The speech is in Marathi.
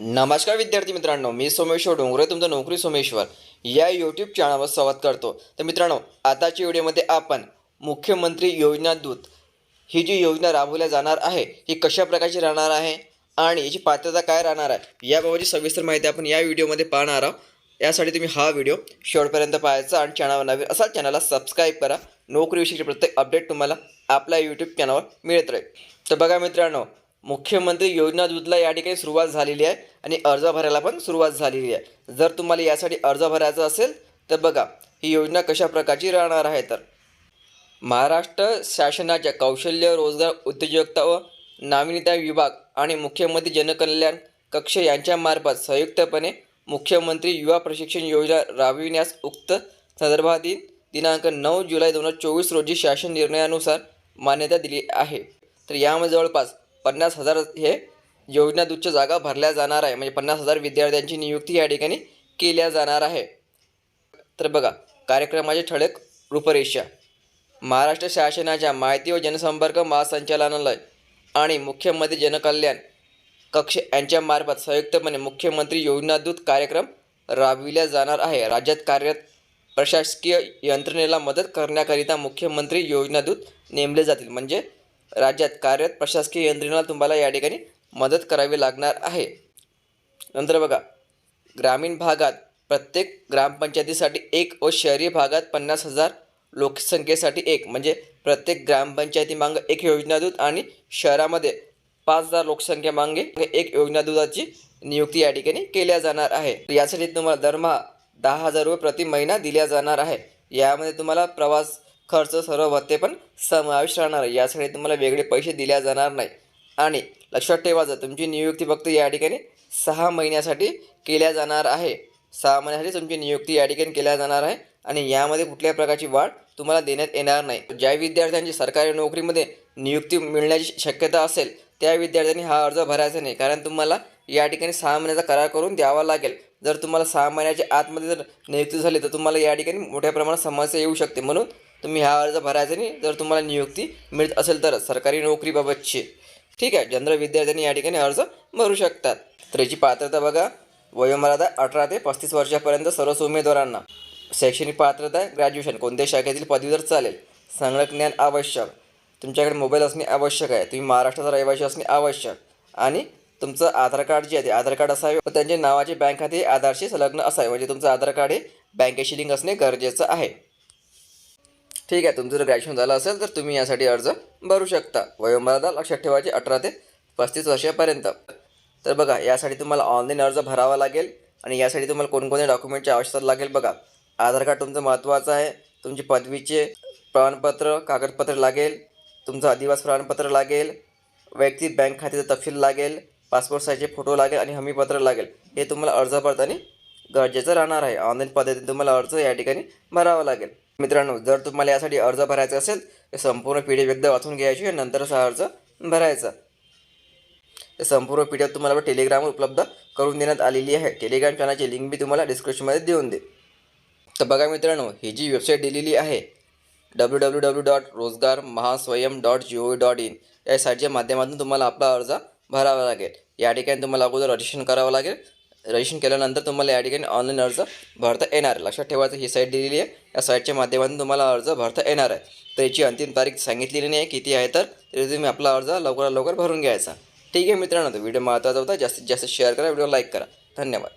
नमस्कार विद्यार्थी मित्रांनो मी सोमेश्वर डोंगरे तुमचं नोकरी सोमेश्वर या यूट्यूब चॅनलवर संवाद करतो. तर मित्रांनो आताच्या व्हिडिओमध्ये आपण मुख्यमंत्री योजना दूत ही जी योजना राबवल्या जाणार आहे ही कशा प्रकारची राहणार आहे आणि याची पात्रता काय राहणार आहे याबाबतची सविस्तर माहिती आपण या व्हिडिओमध्ये पाहणार आहोत. यासाठी तुम्ही हा व्हिडिओ शेवटपर्यंत पाहायचा आणि चॅनलवर नवीन असाल चॅनलला सबस्क्राईब करा. नोकरीविषयीचे प्रत्येक अपडेट तुम्हाला आपल्या यूट्यूब चॅनलवर मिळत राहील. तर बघा मित्रांनो मुख्यमंत्री योजना दूतला या ठिकाणी सुरुवात झालेली आहे आणि अर्ज भरायला पण सुरुवात झालेली आहे. जर तुम्हाला यासाठी अर्ज भरायचा असेल तर बघा ही योजना कशा प्रकारची राहणार आहे तर. महाराष्ट्र शासनाच्या कौशल्य रोजगार उद्योजकता व नाविन्यता विभाग आणि मुख्यमंत्री जनकल्याण कक्ष यांच्यामार्फत संयुक्तपणे मुख्यमंत्री युवा प्रशिक्षण योजना राबविण्यास उक्त संदर्भातील दिनांक नऊ जुलै दोन हजार चोवीस रोजी शासन निर्णयानुसार मान्यता दिली आहे. तर यामध्ये जवळपास पन्नास हजार हे योजनादूतच्या जागा भरल्या जाणार आहे. म्हणजे पन्नास हजार विद्यार्थ्यांची नियुक्ती या ठिकाणी केल्या जाणार आहे. तर बघा कार्यक्रमाचे ठळक रूपरेषा. महाराष्ट्र शासनाच्या माहिती व जनसंपर्क महासंचालनालय आणि मुख्यमंत्री जनकल्याण कक्ष यांच्यामार्फत संयुक्तपणे मुख्यमंत्री योजनादूत कार्यक्रम राबविला जाणार आहे. राज्यात कार्यरत प्रशासकीय यंत्रणेला मदत करण्याकरिता मुख्यमंत्री योजनादूत नेमले जातील. म्हणजे राज्यात कार्यरत प्रशासकीय यंत्रणेला तुम्हाला या ठिकाणी मदत करावी लागणार आहे. नंतर बघा ग्रामीण भागात प्रत्येक ग्रामपंचायतीसाठी एक व शहरी भागात पन्नास हजार लोकसंख्येसाठी एक. म्हणजे प्रत्येक ग्रामपंचायती ग्रामपंचायतीमागं एक योजना दूत आणि शहरामध्ये पाच हजार लोकसंख्या मागे एक योजना दूताची नियुक्ती या ठिकाणी केल्या जाणार आहे. यासाठी तुम्हाला दरमहा दहा हजार रुपये प्रति महिना दिल्या जाणार आहे. यामध्ये तुम्हाला प्रवास खर्च सर्व भत्ते पण समावेश राहणार. आहे यासाठी तुम्हाला वेगळे पैसे दिल्या जाणार नाही. आणि लक्षात ठेवायचं तुमची नियुक्ती फक्त या ठिकाणी सहा महिन्यासाठी केल्या जाणार आहे. सहा महिन्यासाठी तुमची नियुक्ती या ठिकाणी केल्या जाणार आहे आणि यामध्ये कुठल्याही प्रकारची वाढ तुम्हाला देण्यात येणार नाही. ज्या विद्यार्थ्यांची सरकारी नोकरीमध्ये नियुक्ती मिळण्याची शक्यता असेल त्या विद्यार्थ्यांनी हा अर्ज भरायचा नाही. कारण तुम्हाला या ठिकाणी सहा महिन्याचा करार करून द्यावा लागेल. जर तुम्हाला सहा महिन्याच्या आतमध्ये जर नियुक्ती झाली तर तुम्हाला या ठिकाणी मोठ्या प्रमाणात समस्या येऊ शकते. म्हणून तुम्ही हा अर्ज भरायचा नाही. जर तुम्हाला नियुक्ती मिळत असेल तरच सरकारी नोकरीबाबतची. ठीक आहे? जनरल विद्यार्थ्यांनी या ठिकाणी अर्ज भरू शकतात. तर याची पात्रता बघा. वयोमर्यादा अठरा ते पस्तीस वर्षापर्यंत सर्वच उमेदवारांना. शैक्षणिक पात्रता आहे ग्रॅज्युएशन कोणत्याही शाखेतील पदवीधर चालेल. संगणक ज्ञान आवश्यक. तुमच्याकडे मोबाईल असणे आवश्यक आहे. तुम्ही महाराष्ट्राचा रहिवासी असणे आवश्यक. आणि तुमचं आधार कार्ड जे आहे ते आधार कार्ड असावे. व त्यांचे नावाचे बँक खाते आधारशी संलग्न असावे. म्हणजे तुमचं आधार कार्ड हे बँकेशी लिंक असणे गरजेचं आहे. ठीक आहे तुमचं जर ग्रॅज्युएशन झालं असेल तर तुम्ही यासाठी अर्ज भरू शकता. वयोमर्यादा लक्षात ठेवायची अठरा ते पस्तीस वर्षापर्यंत. तर बघा यासाठी तुम्हाला ऑनलाईन अर्ज भरावा लागेल आणि यासाठी तुम्हाला कोणकोणत्या डॉक्युमेंटची आवश्यकता लागेल बघा. आधार कार्ड तुमचं महत्त्वाचं आहे तुमची पदवीचे प्रमाणपत्र कागदपत्र लागेल तुमचं आदिवास प्रमाणपत्र लागेल वैयक्तिक बँक खात्याचा तपशील लागेल पासपोर्ट साईजचे फोटो लागेल आणि हमीपत्र लागेल. हे तुम्हाला अर्ज भरताना गरजेचं राहणार आहे. ऑनलाईन पद्धतीने तुम्हाला अर्ज या ठिकाणी भरावा लागेल. मित्रांनो जर तुम्हाला यासाठी अर्ज भरायचा असेल तर संपूर्ण पी डी एफ एकदा वाचून घ्यायची आणि नंतरच हा अर्ज भरायचा. हे संपूर्ण पी डी एफ तुम्हाला टेलिग्रामवर उपलब्ध करून देण्यात आलेली आहे. टेलिग्राम चॅनलची लिंक मी तुम्हाला डिस्क्रिप्शनमध्ये देऊन दे तर बघा मित्रांनो ही जी वेबसाईट दिलेली आहे W W W dot Rojgar Mahaswayam dot G O dot in या साईटच्या माध्यमातून तुम्हाला आपला अर्ज भरावा लागेल. या ठिकाणी तुम्हाला अगोदर रजिस्ट्रेशन करावं लागेल. रजिस्ट्रेशन केल्यानंतर तुम्हाला या ठिकाणी ऑनलाईन अर्ज भरता येणार. आहे लक्षात ठेवायचं ही साईट दिलेली आहे. या साईटच्या माध्यमातून तुम्हाला अर्ज भरता येणार आहे. तर याची अंतिम तारीख सांगितलेली नाही आहे. किती आहे तर तुम्ही आपला अर्ज लवकरात लवकर भरून घ्यायचा. ठीक आहे मित्रांनो तो व्हिडिओ महत्त्वाचा होता. जास्तीत जास्त शेअर करा. व्हिडिओ लाईक करा. धन्यवाद.